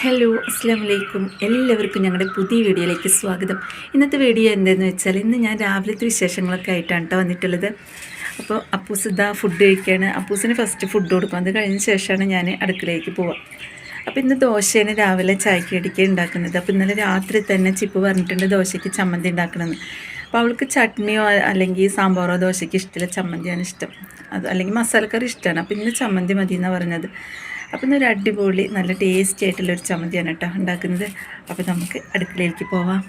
Hello അസ്സാം വലൈക്കും എല്ലാവർക്കും ഞങ്ങളുടെ പുതിയ വീഡിയോയിലേക്ക് സ്വാഗതം. ഇന്നത്തെ വീഡിയോ എന്താണെന്ന് വെച്ചാൽ ഇന്ന് ഞാൻ രാവിലത്തെ വിശേഷങ്ങളൊക്കെ ആയിട്ടാണ് കേട്ടോ വന്നിട്ടുള്ളത്. അപ്പോൾ അപ്പൂസ് ഇതാ ഫുഡ് കഴിക്കുകയാണ് അപ്പൂസിന് ഫസ്റ്റ് ഫുഡ് കൊടുക്കും അത് കഴിഞ്ഞ ശേഷമാണ് ഞാൻ അടുക്കളയിലേക്ക് പോവുക. അപ്പോൾ ഇന്ന് ദോശയാണ് രാവിലെ ചായക്ക് അടിക്കുക ഉണ്ടാക്കുന്നത്. അപ്പോൾ ഇന്നലെ രാത്രി തന്നെ ചിപ്പ് പറഞ്ഞിട്ടുണ്ട് ദോശയ്ക്ക് ചമ്മന്തി ഉണ്ടാക്കണമെന്ന്. അപ്പോൾ അവൾക്ക് ചട്നിയോ അല്ലെങ്കിൽ സാമ്പാറോ ദോശയ്ക്ക് ഇഷ്ടമില്ല. ചമ്മന്തിയാണ് ഇഷ്ടം. അത് അല്ലെങ്കിൽ മസാലക്കറി ഇഷ്ടമാണ്. അപ്പോൾ ഇന്ന് ചമ്മന്തി മതി എന്നാണ് പറഞ്ഞത്. അപ്പോൾ ഇന്നൊരു അടിപൊളി നല്ല ടേസ്റ്റി ആയിട്ടുള്ളൊരു ചമ്മന്തിയാണ് കേട്ടോ ഉണ്ടാക്കുന്നത്. അപ്പോൾ നമുക്ക് അടുക്കളയിലേക്ക് പോവാം.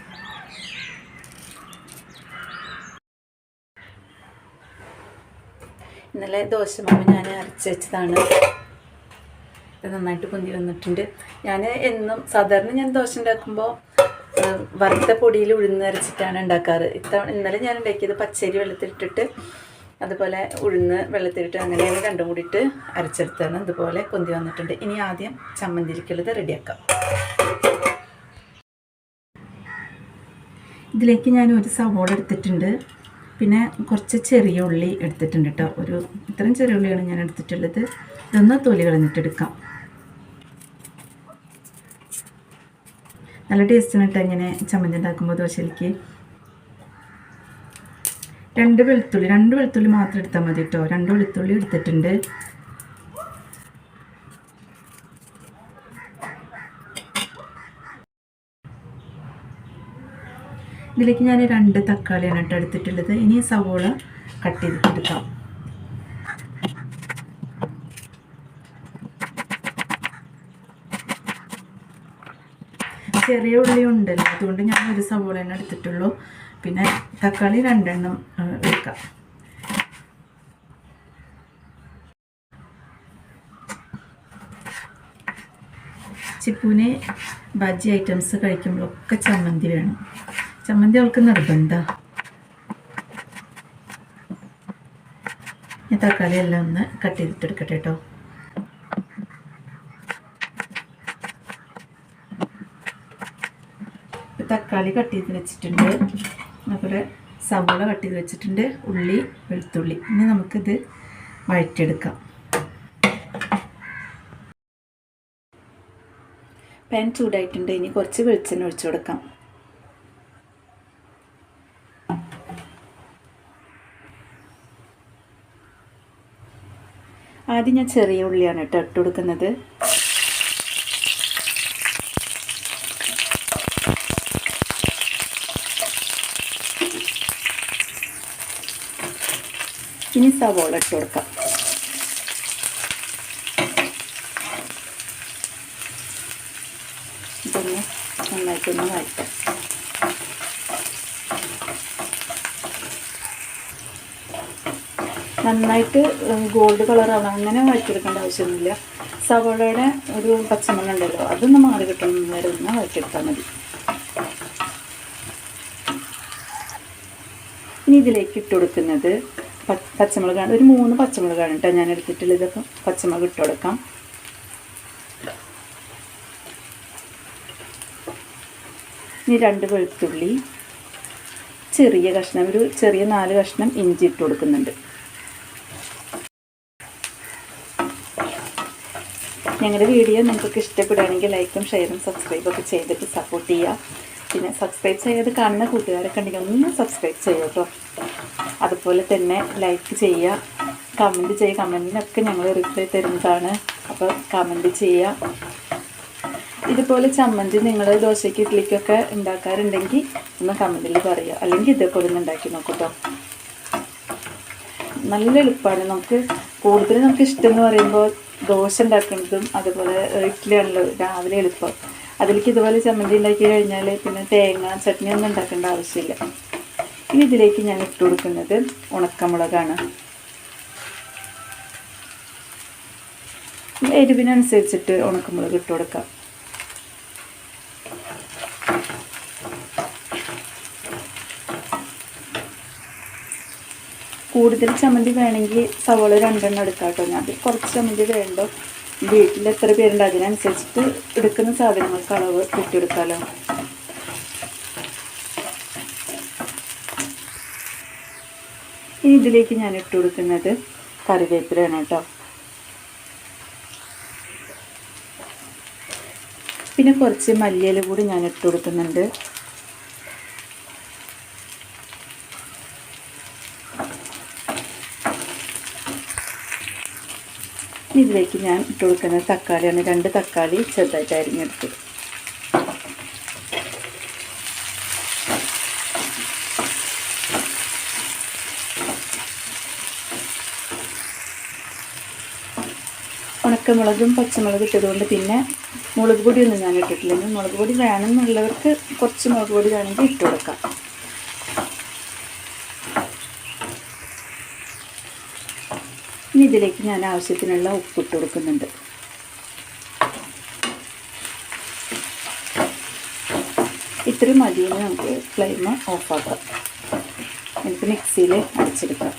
ഇന്നലെ ദോശ ദോശമാവ് ഞാൻ അരച്ച് വെച്ചതാണ്. നന്നായിട്ട് പൊന്തി വന്നിട്ടുണ്ട്. ഞാൻ എന്നും സാധാരണ ഞാൻ ദോശ ഉണ്ടാക്കുമ്പോൾ വറുത്ത പൊടിയിൽ ഉഴുന്നരച്ചിട്ടാണ് ഉണ്ടാക്കാറ്. ഇത്തവണ ഇന്നലെ ഞാൻ ഉണ്ടാക്കിയത് പച്ചരി വെള്ളത്തിലിട്ടിട്ട് അതുപോലെ ഉഴുന്ന് വെള്ളത്തിലിട്ട് അങ്ങനെയാണ് രണ്ടും കൂടിയിട്ട് അരച്ചെടുത്താണ് ഇതുപോലെ പൊന്തി വന്നിട്ടുണ്ട്. ഇനി ആദ്യം ചമ്മന്തിരിക്കുള്ളത് റെഡിയാക്കാം. ഇതിലേക്ക് ഞാൻ ഒരു സവോള എടുത്തിട്ടുണ്ട്. പിന്നെ കുറച്ച് ചെറിയ ഉള്ളി എടുത്തിട്ടുണ്ട് കേട്ടോ. ഒരു ഇത്രയും ചെറിയ ഉള്ളിയാണ് ഞാൻ എടുത്തിട്ടുള്ളത്. ഇതൊന്ന് തൊലി കളഞ്ഞിട്ടെടുക്കാം. നല്ല ടേസ്റ്റാണ് കേട്ടോ ഇങ്ങനെ ചമ്മന്തി ഉണ്ടാക്കുമ്പോൾ ദോശയിലേക്ക് രണ്ട് വെളുത്തുള്ളി രണ്ട് വെളുത്തുള്ളി മാത്രം എടുത്താൽ മതി കേട്ടോ രണ്ട് വെളുത്തുള്ളി എടുത്തിട്ടുണ്ട്. ഇതിലേക്ക് ഞാൻ രണ്ട് തക്കാളിയാണ് കേട്ടോ എടുത്തിട്ടുള്ളത്. ഇനി സവോള കട്ട് ചെയ്തിട്ടെടുക്കാം ചെറിയ ഉള്ളി ഉണ്ടല്ലോ അതുകൊണ്ട് ഞാൻ ഒരു സവോള തന്നെ എടുത്തിട്ടുള്ളൂ. പിന്നെ തക്കാളി രണ്ടെണ്ണം എടുക്കാം. ചിപ്പൂന് ബജ്ജി ഐറ്റംസ് കഴിക്കുമ്പോഴൊക്കെ ചമ്മന്തി വേണം. ചമ്മന്തി അവൾക്ക് നിർബന്ധ. ഞാൻ തക്കാളി എല്ലാം ഒന്ന് കട്ട് ചെയ്തിട്ടെടുക്കട്ടെ കേട്ടോ. തക്കാളി കട്ട് ചെയ്ത് വെച്ചിട്ടുണ്ട്. അതുപോലെ സവോള കട്ട് ചെയ്ത് വെച്ചിട്ടുണ്ട്. ഉള്ളി വെളുത്തുള്ളി. ഇനി നമുക്കിത് വഴറ്റിയെടുക്കാം. പാൻ ചൂടായിട്ടുണ്ട്. ഇനി കുറച്ച് വെളിച്ചെണ്ണ ഒഴിച്ചു കൊടുക്കാം. ആദ്യം ഞാൻ ചെറിയ ഉള്ളിയാണ് കേട്ടോ ഇട്ട് കൊടുക്കുന്നത്. ഇനി സവോള ഇട്ട് കൊടുക്കാം. വഴറ്റാം. നന്നായിട്ട് ഗോൾഡ് കളറാണ് അങ്ങനെ വഴറ്റിയെടുക്കേണ്ട ആവശ്യമൊന്നുമില്ല. സവോളയുടെ ഒരു പച്ചമണം ഉണ്ടല്ലോ അതൊന്ന് മാറി കിട്ടണം. നേരം ഒന്ന് വഴറ്റിയെടുത്താൽ മതി. ഇനി ഇതിലേക്ക് ഇട്ട് കൊടുക്കുന്നത് പച്ചമുളകാണ്. ഒരു മൂന്ന് പച്ചമുളകാണ് കേട്ടോ ഞാൻ എടുത്തിട്ടുള്ളത്. ഇതൊക്കെ പച്ചമുളക് ഇട്ട് കൊടുക്കാം. ഇനി രണ്ട് വെളുത്തുള്ളി ചെറിയ കഷ്ണം ഒരു ചെറിയ നാല് കഷ്ണം ഇഞ്ചി ഇട്ട് കൊടുക്കുന്നുണ്ട്. ഞങ്ങളുടെ വീഡിയോ നിങ്ങൾക്ക് ഇഷ്ടപ്പെടുകയാണെങ്കിൽ ലൈക്കും ഷെയറും സബ്സ്ക്രൈബും ഒക്കെ ചെയ്തിട്ട് സപ്പോർട്ട് ചെയ്യുക. പിന്നെ സബ്സ്ക്രൈബ് ചെയ്യാതെ കാണുന്ന കൂട്ടുകാരൊക്കെ ഉണ്ടെങ്കിൽ ഒന്ന് സബ്സ്ക്രൈബ് ചെയ്യാം കേട്ടോ അതുപോലെ തന്നെ ലൈക്ക് ചെയ്യുക കമന്റ് ചെയ്യുക കമന്റിനൊക്കെ ഞങ്ങൾ റിപ്ലൈ തരുന്നതാണ്. അപ്പോൾ കമന്റ് ചെയ്യുക. ഇതുപോലെ ചമ്മന്തി നിങ്ങൾ ദോശയ്ക്ക് ഇഡ്ഡലിക്കൊക്കെ ഉണ്ടാക്കാറുണ്ടെങ്കിൽ ഒന്ന് കമന്റിൽ പറയുക. അല്ലെങ്കിൽ ഇതേപോലെ ഒന്ന് ഉണ്ടാക്കി നോക്കൂട്ടോ നല്ല എളുപ്പമാണ് നമുക്ക് കൂടുതൽ നമുക്ക് ഇഷ്ടം എന്ന് പറയുമ്പോൾ ദോശ ഉണ്ടാക്കുന്നതും അതുപോലെ ഇഡ്ഡലിയാണല്ലോ രാവിലെ എളുപ്പം. അതിലേക്ക് ഇതുപോലെ ചമ്മന്തി ഉണ്ടാക്കി കഴിഞ്ഞാൽ പിന്നെ തേങ്ങ ചട്നി ഒന്നും ഉണ്ടാക്കേണ്ട ആവശ്യമില്ല. ഇനി ഇതിലേക്ക് ഞാൻ ഇട്ട് കൊടുക്കുന്നത് ഉണക്കമുളകാണ്. എരിവിനനുസരിച്ചിട്ട് ഉണക്കമുളക് ഇട്ട് കൊടുക്കാം. കൂടുതൽ ചമ്മന്തി വേണമെങ്കിൽ സവോള രണ്ടെണ്ണം എടുക്കാം കേട്ടോ. ഞാൻ അതിൽ കുറച്ച് ചമ്മന്തി വേണ്ടോ? വീട്ടിൽ എത്ര പേരുണ്ട്? അതിനനുസരിച്ചിട്ട് എടുക്കുന്ന സാധനങ്ങൾക്ക് അളവ് കിട്ടിയെടുക്കാമല്ലോ ഇനി ഇതിലേക്ക് ഞാൻ ഇട്ട് കൊടുക്കുന്നത് കറിവേപ്പിലയാണ് കേട്ടോ. പിന്നെ കുറച്ച് മല്ലിയില കൂടി ഞാൻ ഇട്ട് കൊടുക്കുന്നുണ്ട്. ഇതിലേക്ക് ഞാൻ ഇട്ട് കൊടുക്കുന്ന തക്കാളിയാണ്. രണ്ട് തക്കാളി ചെറുതായിട്ട് അരിഞ്ഞെടുത്ത്. ഉണക്കമുളകും പച്ചമുളകും ഇട്ടതുകൊണ്ട് പിന്നെ മുളക് പൊടിയൊന്നും ഞാൻ ഇട്ടിട്ടില്ല. മുളക് പൊടി വേണമെന്നുള്ളവർക്ക് കുറച്ച് മുളക് പൊടി വേണമെങ്കിൽ ഇട്ട് കൊടുക്കാം. ഇനി ഇതിലേക്ക് ഞാൻ ആവശ്യത്തിനുള്ള ഉപ്പിട്ട് കൊടുക്കുന്നുണ്ട്. ഇത്രയും മതിയെന്ന് നമുക്ക് ഫ്ലെയിം ഓഫാക്കാം. എനിക്ക് മിക്സിയിൽ അടിച്ചെടുക്കാം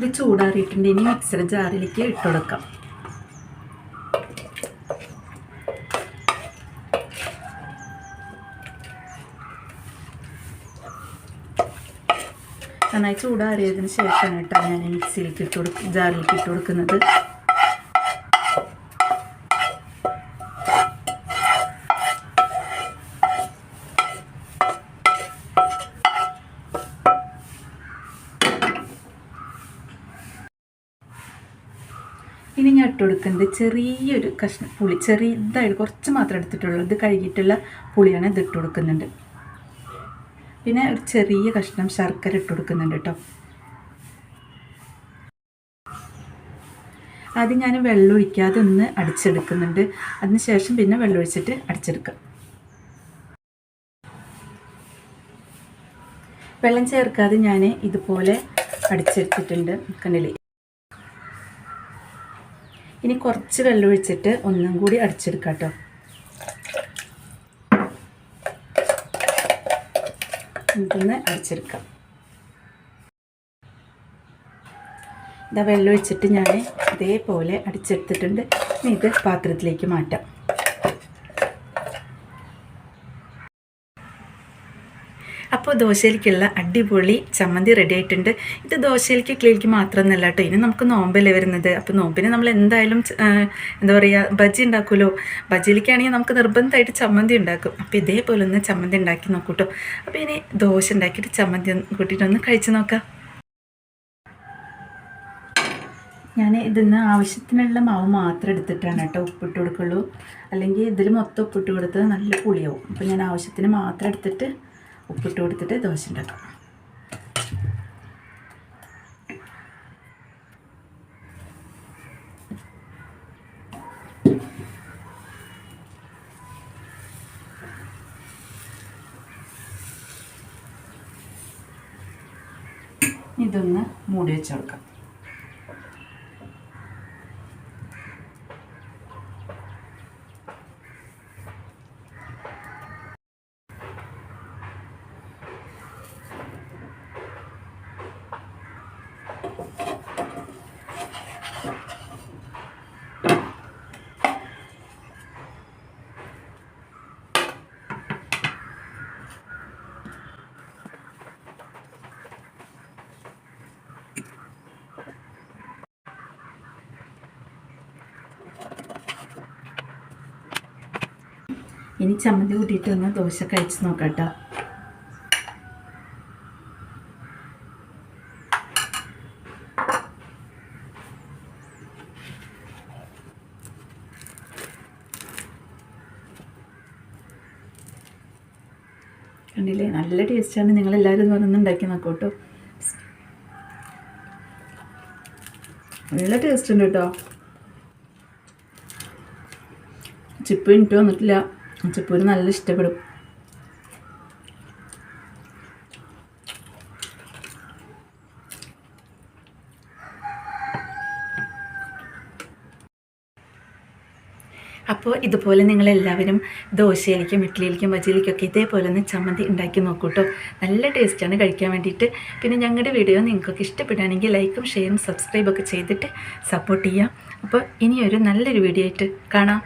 ഇത് ചൂടാറിയിട്ടുണ്ട്. ഇനി മിക്സർ ജാറിലേക്ക് ഇട്ട് കൊടുക്കാം. നന്നായി ചൂടാറിയതിന് ശേഷമാണ് കേട്ടോ ഞാൻ മിക്സിയിലേക്ക് ഇട്ട് കൊടുക്കും ജാറിലേക്ക് ഇട്ട് കൊടുക്കുന്നത്. ഇനി ഞാൻ ഇട്ടുകൊടുക്കുന്നത് ചെറിയൊരു കഷ്ണം പുളി ചെറിയതായിട്ട് കുറച്ച് മാത്രം എടുത്തിട്ടുള്ളൂ. ഇത് കഴുകിയിട്ടുള്ള പുളിയാണ് ഇത് ഇട്ട് കൊടുക്കുന്നുണ്ട് പിന്നെ ഒരു ചെറിയ കഷ്ണം ശർക്കര ഇട്ട് കൊടുക്കുന്നുണ്ട് കേട്ടോ. ആദ്യം ഞാൻ വെള്ളം ഒഴിക്കാതെ ഒന്ന് അടിച്ചെടുക്കുന്നുണ്ട്. അതിനുശേഷം പിന്നെ വെള്ളം ഒഴിച്ചിട്ട് അടിച്ചെടുക്കാം വെള്ളം ചേർക്കാതെ ഞാൻ ഇതുപോലെ അടിച്ചെടുത്തിട്ടുണ്ട്. കണ്ടില്ലേ? ഇനി കുറച്ച് വെള്ളമൊഴിച്ചിട്ട് ഒന്നും കൂടി അടിച്ചെടുക്കാം കേട്ടോ. അടിച്ചെടുക്കാം. ഇതാ വെള്ളമൊഴിച്ചിട്ട് ഞാൻ ഇതേപോലെ അടിച്ചെടുത്തിട്ടുണ്ട്. ഇനി ഇത് പാത്രത്തിലേക്ക് മാറ്റാം അപ്പോൾ ദോശയിലേക്കുള്ള അടിപൊളി ചമ്മന്തി റെഡി ആയിട്ടുണ്ട്. ഇത് ദോശയിലേക്ക് ഇഡ്ഡലിക്ക് മാത്രമൊന്നുമല്ല കേട്ടോ. ഇനി നമുക്ക് നോമ്പല്ലേ വരുന്നത്. അപ്പോൾ നോമ്പിന് നമ്മൾ എന്തായാലും എന്താ പറയുക ബജി ഉണ്ടാക്കുമല്ലോ. ബജിയിലേക്കാണെങ്കിൽ നമുക്ക് നിർബന്ധമായിട്ട് ചമ്മന്തി ഉണ്ടാക്കും. അപ്പോൾ ഇതേപോലെ ഒന്ന് ചമ്മന്തി ഉണ്ടാക്കി നോക്കൂ കേട്ടോ. അപ്പോൾ ഇനി ദോശ ഉണ്ടാക്കിയിട്ട് ചമ്മന്തി ഒന്ന് കൂട്ടിയിട്ടൊന്ന് കഴിച്ച് നോക്കാം. ഞാൻ ഇതിന്ന് ആവശ്യത്തിനുള്ള മാവ് മാത്രം എടുത്തിട്ടാണ് കേട്ടോ ഉപ്പിട്ട് കൊടുക്കുള്ളൂ. അല്ലെങ്കിൽ ഇതിൽ മൊത്തം ഉപ്പിട്ട് കൊടുത്ത് നല്ല പുളിയാവും. അപ്പോൾ ഞാൻ ആവശ്യത്തിന് മാത്രം എടുത്തിട്ട് ഉപ്പിട്ട് കൊടുത്തിട്ട് ദോശ ഉണ്ടാക്കാം. ഇതൊന്ന് മൂടി വെച്ച് കൊടുക്കാം. ഇനി ചമ്മന്തി കൂട്ടിയിട്ട് ഒന്ന് ദോശ കഴിച്ച് നോക്കാം കേട്ടോ കണ്ടില്ലേ? നല്ല ടേസ്റ്റാണ്. നിങ്ങളെല്ലാവരും ഇത് ഒന്ന് ഉണ്ടാക്കി നോക്കൂട്ടോ. നല്ല ടേസ്റ്റ് ഉണ്ട് കേട്ടോ. ചിപ്പ് എനിക്ക് വന്നിട്ടില്ല. ചിപ്പൂര് നല്ല ഇഷ്ടപ്പെടും. അപ്പോൾ ഇതുപോലെ നിങ്ങളെല്ലാവരും ദോശയിലേക്കും ഇഡ്ഡലിയിലേക്കും ബജിയിലേക്കൊക്കെ ഇതേപോലെ ഒന്ന് ചമ്മന്തി ഉണ്ടാക്കി നോക്കൂ കേട്ടോ. നല്ല ടേസ്റ്റാണ് കഴിക്കാൻ വേണ്ടിയിട്ട്. പിന്നെ ഞങ്ങളുടെ വീഡിയോ നിങ്ങൾക്കൊക്കെ ഇഷ്ടപ്പെടുകയാണെങ്കിൽ ലൈക്കും ഷെയറും സബ്സ്ക്രൈബൊക്കെ ചെയ്തിട്ട് സപ്പോർട്ട് ചെയ്യാം. അപ്പോൾ ഇനിയൊരു നല്ലൊരു വീഡിയോ ആയിട്ട് കാണാം.